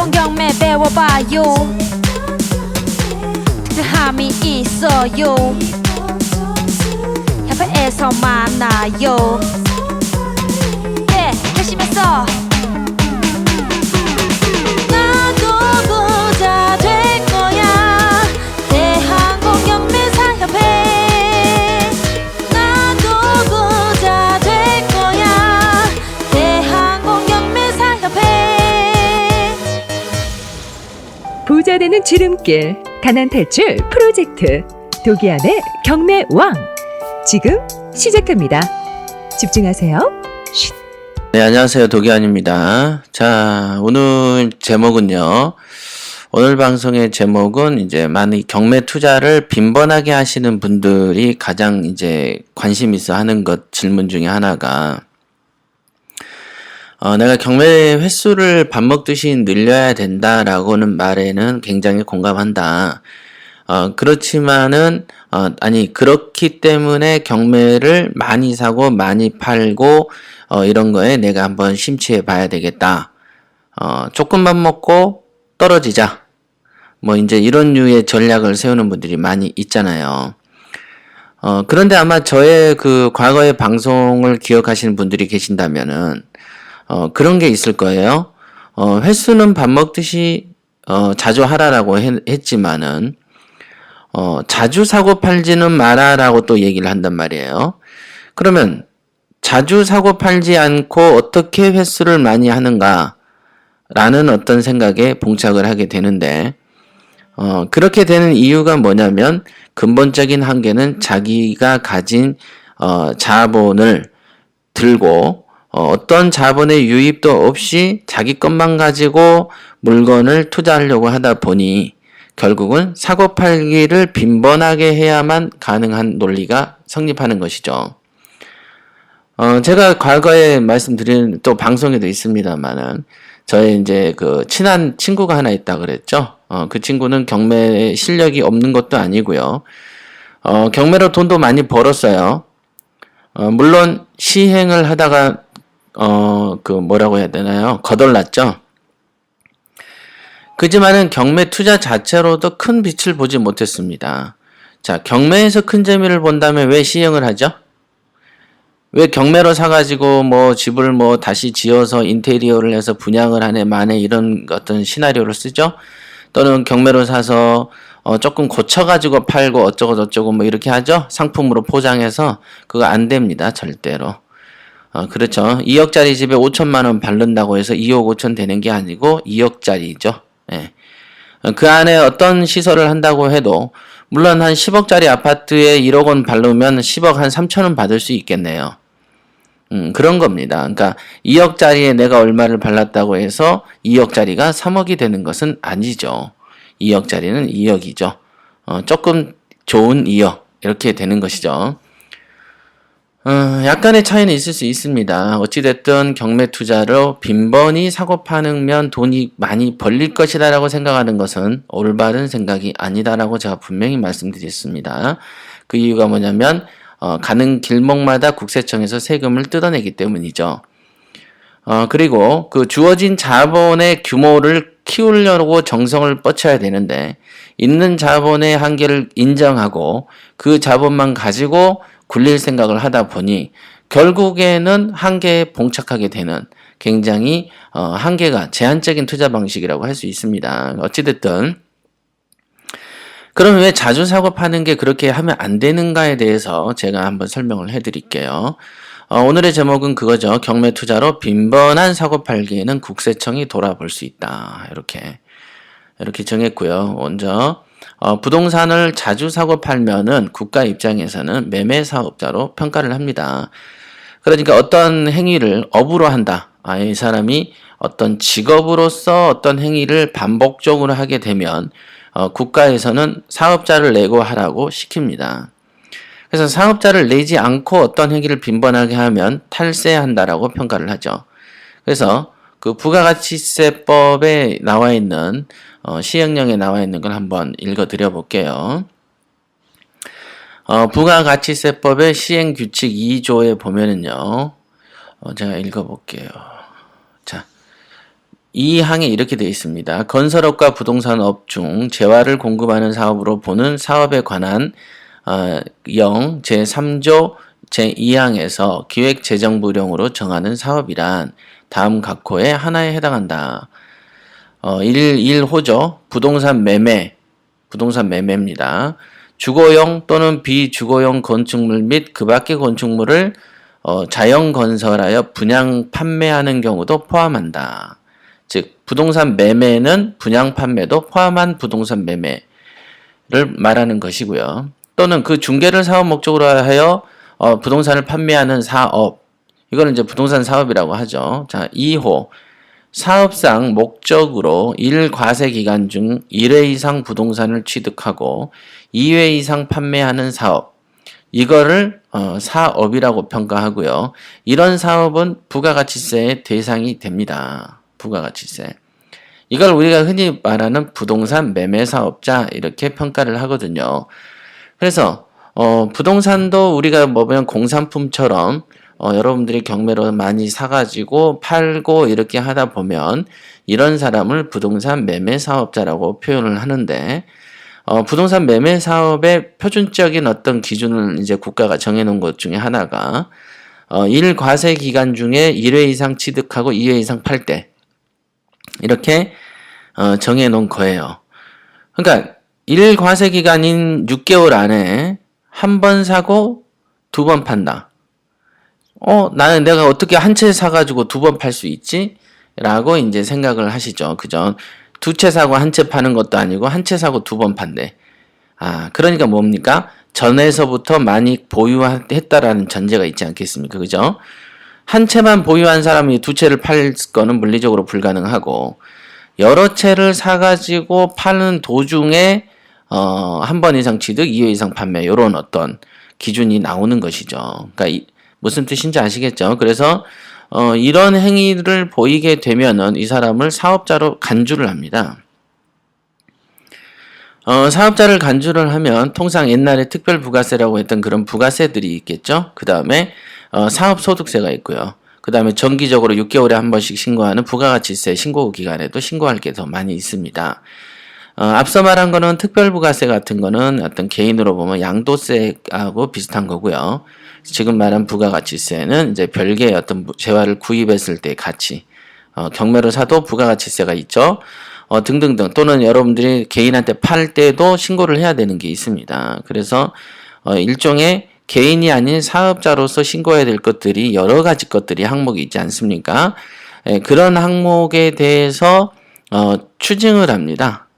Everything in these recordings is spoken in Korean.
기본 경매 배워봐요. 특별함이 있어요. 협회에서 만나요. 예 열심히 써나 되는 지름길 가난 탈출 프로젝트 도기안의 경매 왕 지금 시작합니다. 집중하세요. 쉿. 네, 안녕하세요. 도기안입니다. 자, 오늘 제목은요. 오늘 방송의 제목은 이제 많이 경매 투자를 빈번하게 하시는 분들이 가장 이제 관심 있어 하는 것 질문 중에 하나가 어, 내가 경매 횟수를 밥 먹듯이 늘려야 된다라고는 말에는 굉장히 공감한다. 어, 그렇지만은, 어, 아니, 그렇기 때문에 경매를 많이 사고 많이 팔고, 어, 이런 거에 내가 한번 심취해 봐야 되겠다. 어, 조금만 먹고 떨어지자. 뭐, 이제 이런 류의 전략을 세우는 분들이 많이 있잖아요. 어, 그런데 아마 저의 그 과거의 방송을 기억하시는 분들이 계신다면은, 어, 그런 게 있을 거예요. 어, 횟수는 밥 먹듯이, 어, 자주 하라라고 했, 했지만은, 어, 자주 사고 팔지는 마라라고 또 얘기를 한단 말이에요. 그러면, 자주 사고 팔지 않고 어떻게 횟수를 많이 하는가? 라는 어떤 생각에 봉착을 하게 되는데, 어, 그렇게 되는 이유가 뭐냐면, 근본적인 한계는 자기가 가진, 어, 자본을 들고, 어, 어떤 자본의 유입도 없이 자기 것만 가지고 물건을 투자하려고 하다 보니 결국은 사고 팔기를 빈번하게 해야만 가능한 논리가 성립하는 것이죠. 어, 제가 과거에 말씀드린 또 방송에도 있습니다만은 저의 이제 그 친한 친구가 하나 있다 그랬죠. 어, 그 친구는 경매 실력이 없는 것도 아니고요. 어, 경매로 돈도 많이 벌었어요. 어, 물론 시행을 하다가 어, 그 뭐라고 해야 되나요? 거덜났죠. 그지만은 경매 투자 자체로도 큰 빛을 보지 못했습니다. 자, 경매에서 큰 재미를 본다면 왜 시행을 하죠? 왜 경매로 사가지고 뭐 집을 뭐 다시 지어서 인테리어를 해서 분양을 하네 마네 이런 어떤 시나리오를 쓰죠? 또는 경매로 사서 어 조금 고쳐가지고 팔고 어쩌고 저쩌고 뭐 이렇게 하죠? 상품으로 포장해서 그거 안 됩니다 절대로. 어, 그렇죠. 2억짜리 집에 5천만 원 바른다고 해서 2억 5천 되는 게 아니고 2억짜리죠. 예. 어, 그 안에 어떤 시설을 한다고 해도 물론 한 10억짜리 아파트에 1억 원 바르면 10억 한 3천 원 받을 수 있겠네요. 음, 그런 겁니다. 그러니까 2억짜리에 내가 얼마를 발랐다고 해서 2억짜리가 3억이 되는 것은 아니죠. 2억짜리는 2억이죠. 어, 조금 좋은 2억 이렇게 되는 것이죠. 어, 약간의 차이는 있을 수 있습니다. 어찌됐든 경매 투자로 빈번히 사고 파는 돈이 많이 벌릴 것이다라고 생각하는 것은 올바른 생각이 아니다라고 제가 분명히 말씀드렸습니다. 그 이유가 뭐냐면 어, 가는 길목마다 국세청에서 세금을 뜯어내기 때문이죠. 어, 그리고 그 주어진 자본의 규모를 키우려고 정성을 뻗쳐야 되는데 있는 자본의 한계를 인정하고 그 자본만 가지고 굴릴 생각을 하다 보니 결국에는 한계에 봉착하게 되는 굉장히 어, 한계가 제한적인 투자 방식이라고 할 수 있습니다. 어찌됐든 그럼 왜 자주 사고 파는 게 그렇게 하면 안 되는가에 대해서 제가 한번 설명을 해드릴게요. 어, 오늘의 제목은 그거죠. 경매 투자로 빈번한 사고 팔기에는 국세청이 돌아볼 수 있다. 이렇게 이렇게 정했고요. 먼저 어, 부동산을 자주 사고 팔면은 국가 입장에서는 매매 사업자로 평가를 합니다. 그러니까 어떤 행위를 업으로 한다. 아, 이 사람이 어떤 직업으로서 어떤 행위를 반복적으로 하게 되면 어, 국가에서는 사업자를 내고 하라고 시킵니다. 그래서 사업자를 내지 않고 어떤 행위를 빈번하게 하면 탈세한다라고 평가를 하죠. 그래서 그 부가가치세법에 나와 있는 어, 시행령에 나와 있는 걸 한번 읽어 드려 볼게요. 어, 부가가치세법의 시행규칙 2조에 보면은요, 어, 제가 읽어 볼게요. 자, 이 항에 이렇게 되어 있습니다. 건설업과 부동산업 중 재화를 공급하는 사업으로 보는 사업에 관한 어, 0 제3조 제2항에서 기획재정부령으로 정하는 사업이란 다음 각호의 하나에 해당한다. 어, 1, 1호죠. 부동산 매매, 부동산 매매입니다. 주거용 또는 비주거용 건축물 및 그 밖의 건축물을 어, 자연 건설하여 분양 판매하는 경우도 포함한다. 즉, 부동산 매매는 분양 판매도 포함한 부동산 매매를 말하는 것이고요. 또는 그 중개를 사업 목적으로 하여 어, 부동산을 판매하는 사업. 이거는 이제 부동산 사업이라고 하죠. 자, 2호. 사업상 목적으로 1과세 기간 중 1회 이상 부동산을 취득하고 2회 이상 판매하는 사업. 이거를 어, 사업이라고 평가하고요. 이런 사업은 부가가치세의 대상이 됩니다. 부가가치세. 이걸 우리가 흔히 말하는 부동산 매매 사업자 이렇게 평가를 하거든요. 그래서 어, 부동산도 우리가 뭐 보면 공산품처럼 어, 여러분들이 경매로 많이 사가지고 팔고 이렇게 하다 보면 이런 사람을 부동산 매매 사업자라고 표현을 하는데 어, 부동산 매매 사업의 표준적인 어떤 기준을 이제 국가가 정해놓은 것 중에 하나가 어, 1과세 기간 중에 1회 이상 취득하고 2회 이상 팔 때 이렇게 어, 정해놓은 거예요. 그러니까 1과세 기간인 6개월 안에 한 번 사고 두 번 판다. 어, 나는 내가 어떻게 한 채 사가지고 두 번 팔 수 있지? 라고 이제 생각을 하시죠. 그죠? 두 채 사고 한 채 파는 것도 아니고 한 채 사고 두 번 판대. 아, 그러니까 뭡니까? 전에서부터 많이 보유했다라는 전제가 있지 않겠습니까? 그죠? 한 채만 보유한 사람이 두 채를 팔 거는 물리적으로 불가능하고, 여러 채를 사가지고 파는 도중에, 어, 한 번 이상 취득, 2회 이상 판매, 요런 어떤 기준이 나오는 것이죠. 그러니까 이, 무슨 뜻인지 아시겠죠? 그래서 어, 이런 행위를 보이게 되면은 이 사람을 사업자로 간주를 합니다. 어, 사업자를 간주를 하면 통상 옛날에 특별 부가세라고 했던 그런 부가세들이 있겠죠. 그 다음에 어, 사업소득세가 있고요. 그 다음에 정기적으로 6개월에 한 번씩 신고하는 부가가치세 신고 기간에도 신고할 게 더 많이 있습니다. 어, 앞서 말한 거는 특별부가세 같은 거는 어떤 개인으로 보면 양도세하고 비슷한 거고요. 지금 말한 부가가치세는 이제 별개의 어떤 재화를 구입했을 때 가치, 어, 경매를 사도 부가가치세가 있죠. 어, 등등등 또는 여러분들이 개인한테 팔 때도 신고를 해야 되는 게 있습니다. 그래서 어, 일종의 개인이 아닌 사업자로서 신고해야 될 것들이 여러 가지 것들이 항목이 있지 않습니까? 예, 그런 항목에 대해서 어, 추징을 합니다.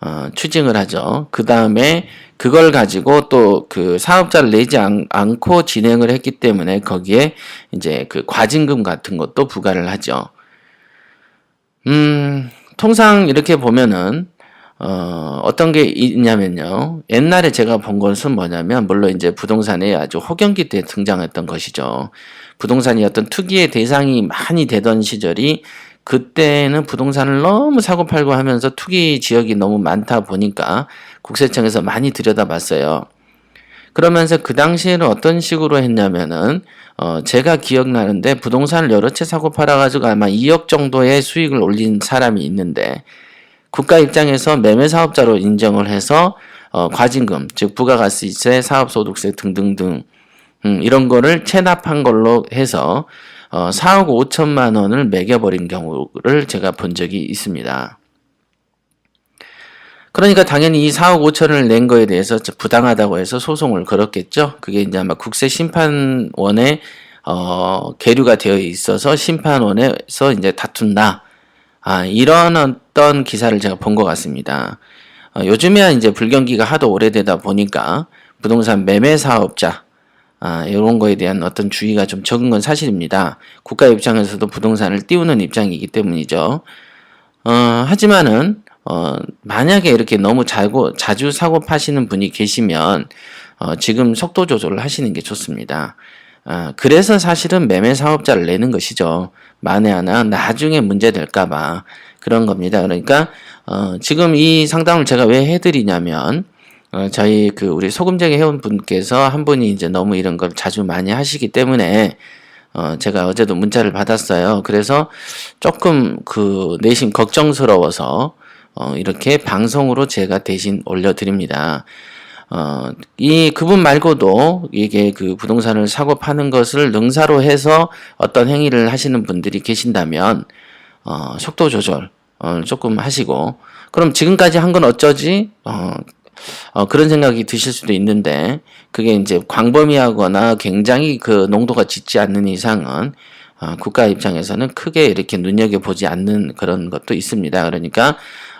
어, 추징을 하죠. 그 다음에 그걸 가지고 또 그 사업자를 내지 않, 않고 진행을 했기 때문에 거기에 이제 그 과징금 같은 것도 부과를 하죠. 음, 통상 이렇게 보면은 어, 어떤 게 있냐면요. 옛날에 제가 본 것은 뭐냐면, 물론 이제 부동산에 아주 호경기 때 등장했던 것이죠. 부동산이 어떤 투기의 대상이 많이 되던 시절이 그때는 부동산을 너무 사고 팔고 하면서 투기 지역이 너무 많다 보니까 국세청에서 많이 들여다봤어요. 그러면서 그 당시에는 어떤 식으로 했냐면은 어 제가 기억나는데 부동산을 여러 채 사고 팔아가지고 아마 2억 정도의 수익을 올린 사람이 있는데 국가 입장에서 매매 사업자로 인정을 해서 어 과징금 즉 부가가치세 사업소득세 등등등 음, 이런 거를 체납한 걸로 해서 어, 4억 5천만 원을 매겨버린 경우를 제가 본 적이 있습니다. 그러니까 당연히 이 4억 5천을 낸 거에 대해서 부당하다고 해서 소송을 걸었겠죠. 그게 이제 아마 국세 심판원에 어, 계류가 되어 있어서 심판원에서 이제 다툰다. 아, 이런 어떤 기사를 제가 본 것 같습니다. 어, 요즘에야 이제 불경기가 하도 오래되다 보니까 부동산 매매 사업자, 아, 이런 거에 대한 어떤 주의가 좀 적은 건 사실입니다. 국가 입장에서도 부동산을 띄우는 입장이기 때문이죠. 어, 하지만은, 어, 만약에 이렇게 너무 자고, 자주 사고 파시는 분이 계시면, 어, 지금 속도 조절을 하시는 게 좋습니다. 아, 그래서 사실은 매매 사업자를 내는 것이죠. 만에 하나 나중에 문제 될까봐 그런 겁니다. 그러니까, 어, 지금 이 상담을 제가 왜 해드리냐면, 어, 저희 그 우리 소금쟁이 회원 분께서 한 분이 이제 너무 이런 걸 자주 많이 하시기 때문에 어, 제가 어제도 문자를 받았어요. 그래서 조금 그 내심 걱정스러워서 어, 이렇게 방송으로 제가 대신 올려드립니다. 어, 이 그분 말고도 이게 그 부동산을 사고 파는 것을 능사로 해서 어떤 행위를 하시는 분들이 계신다면 어, 속도 조절 어, 조금 하시고 그럼 지금까지 한 건 어쩌지? 어, 어, 그런 생각이 드실 수도 있는데 그게 이제 광범위하거나 굉장히 그 농도가 짙지 않는 이상은 어, 국가 입장에서는 크게 이렇게 눈여겨보지 않는 그런 것도 있습니다. 그러니까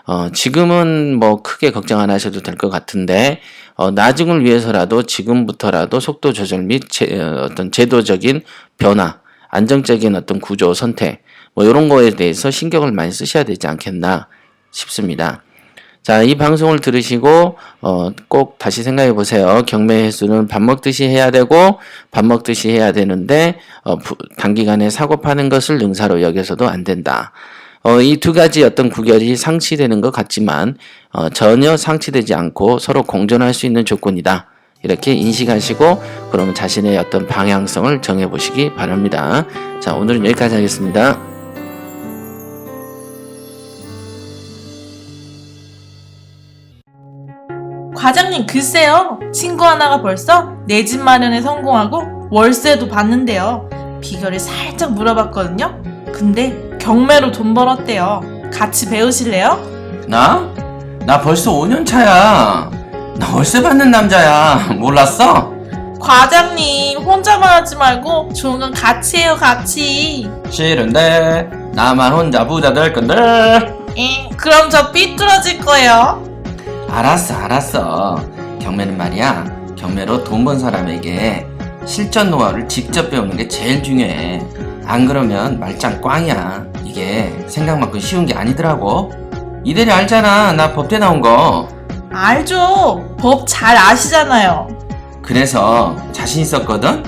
어, 지금은 뭐 크게 걱정 안 하셔도 될 것 같은데 어, 나중을 위해서라도 지금부터라도 속도 조절 및 제, 어, 어떤 제도적인 변화, 안정적인 어떤 구조 선택 뭐 이런 거에 대해서 신경을 많이 쓰셔야 되지 않겠나 싶습니다. 자, 이 방송을 들으시고 어, 꼭 다시 생각해 보세요. 경매 횟수는 밥 먹듯이 해야 되고 밥 먹듯이 해야 되는데 어, 부- 단기간에 사고 파는 것을 능사로 여겨서도 안 된다. 어, 이 두 가지 어떤 구결이 상치되는 것 같지만 어, 전혀 상치되지 않고 서로 공존할 수 있는 조건이다. 이렇게 인식하시고 그러면 자신의 어떤 방향성을 정해 보시기 바랍니다. 자, 오늘은 여기까지 하겠습니다. 과장님 글쎄요 친구 하나가 벌써 내 집 마련에 성공하고 월세도 받는데요 비결을 살짝 물어봤거든요 근데 경매로 돈 벌었대요 같이 배우실래요? 나? 나 벌써 5년 차야. 나 월세 받는 남자야. 몰랐어? 과장님 혼자만 하지 말고 좋은 건 같이 해요 같이 싫은데 나만 혼자 부자 될 건데. 에 그럼 저 삐뚤어질 거예요 알았어, 알았어. 경매는 말이야. 경매로 돈 번 사람에게 실전 노하우를 직접 배우는 게 제일 중요해. 안 그러면 말짱 꽝이야. 이게 생각만큼 쉬운 게 아니더라고. 이대리 알잖아. 나 법대 나온 거. 알죠 법 잘 아시잖아요 그래서 자신 있었거든?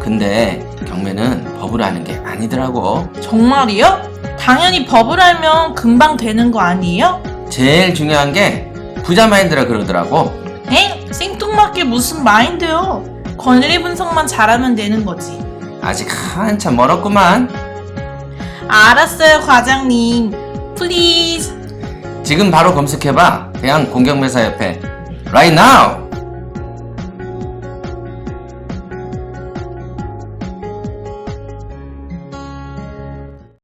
근데 경매는 법을 아는 게 아니더라고. 정말이요? 당연히 법을 알면 금방 되는 거 아니에요? 제일 중요한 게 부자 마인드라 그러더라고. 엥? 생뚱맞게 무슨 마인드요? 권리 분석만 잘하면 되는 거지. 아직 한참 멀었구만. 알았어요, 과장님. 플리즈. 지금 바로 검색해봐. 대한 공경매사 협회. Right now!